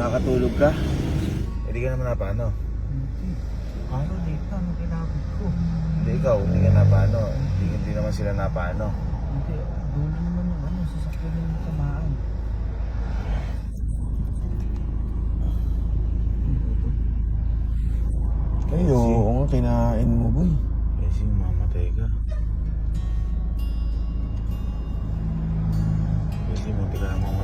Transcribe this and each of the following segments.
nakatulog ka? Hindi ka naman napano. Ano dito? Ano kinabot ko? Hindi ikaw, hindi ka napano. Hindi, hindi naman sila napano. Hindi. Dulo naman yung ano, sasakyan yung tamaan. Kayo, oo nga, kinain mo, boy. Kasi mamatay ka. Kasi munti ka na mamatay.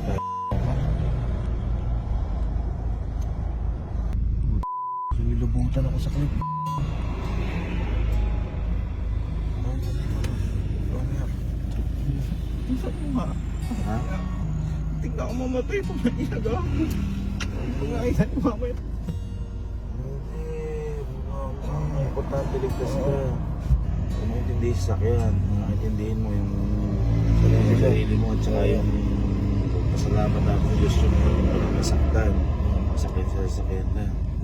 Sinilubutan ako sa clip. Ha? Tingnan ako mamatay pag naiyaga ako. Pangainan mo mamaya. Importante ligtas ka. Kung maintindi sa sakyan, maintindihin mo yung sarili, mo at saka yung pasalamat natin ng Diyos yung nasaktan. Masakit sa sasakyan na.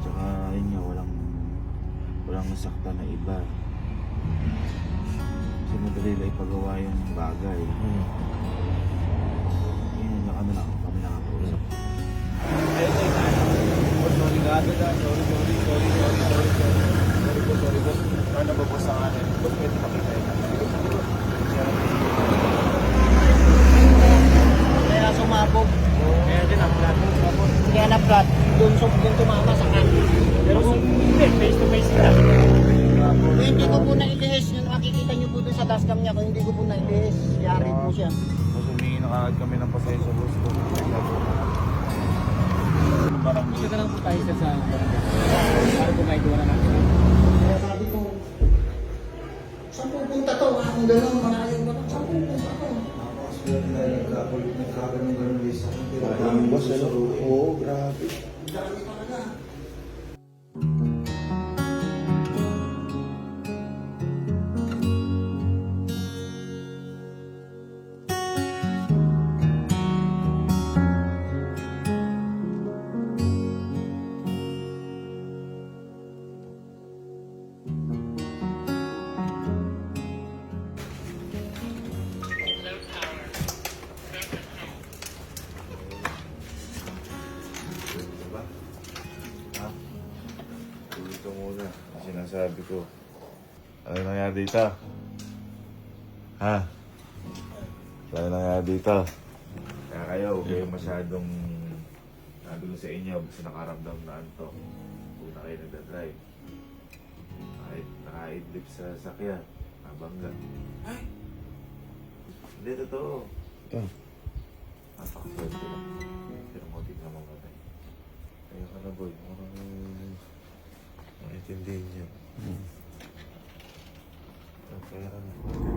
mo at saka yun nga, walang walang nasaktan na iba. Kasi madali lang ipagawa yung bagay. Yun, na kami na kami nakakausap. Sorry nga, sorry, sorry, sorry, sorry, sorry, sorry, sorry. Sorry po, sorry po. Ano ba po sa akin? Boss, pwede makita yun. Kaya sumabog. Kaya din ang flat. Kaya na flat. Doon, tumama sa. Pero kung hindi, face to face sila. Kung hindi ko po nailihis, yung makikita niyo po doon sa dashcam niya, kung hindi ko po nailihis, yari po siya. Tapos humingi na kaagad kami ng pasensya boss ko. Parang Gusto ka lang po tayo sa Para po kayo na natin. Kaya sabi ko, saan pupunta to? Ang gano'n, malayo ba? Saan pupunta to? Ang boss, ano? Oo, grabe. Dami talaga. Sinasabi ko. Ano nangyari dito? Ha? Ano nangyari dito? Kaya kayo, huwag kayong masyadong nagulo sa inyo. Basta nakaramdam na anto. Kung na kayo nagdadrive. Kahit nakaidlip sa sakyan. Nabangga. Ay! Hindi, totoo. Ah. Napakaswerte lang. Pero motive na mamatay. Kaya ka na boy, parang maintindihin niya. Kaya ka na.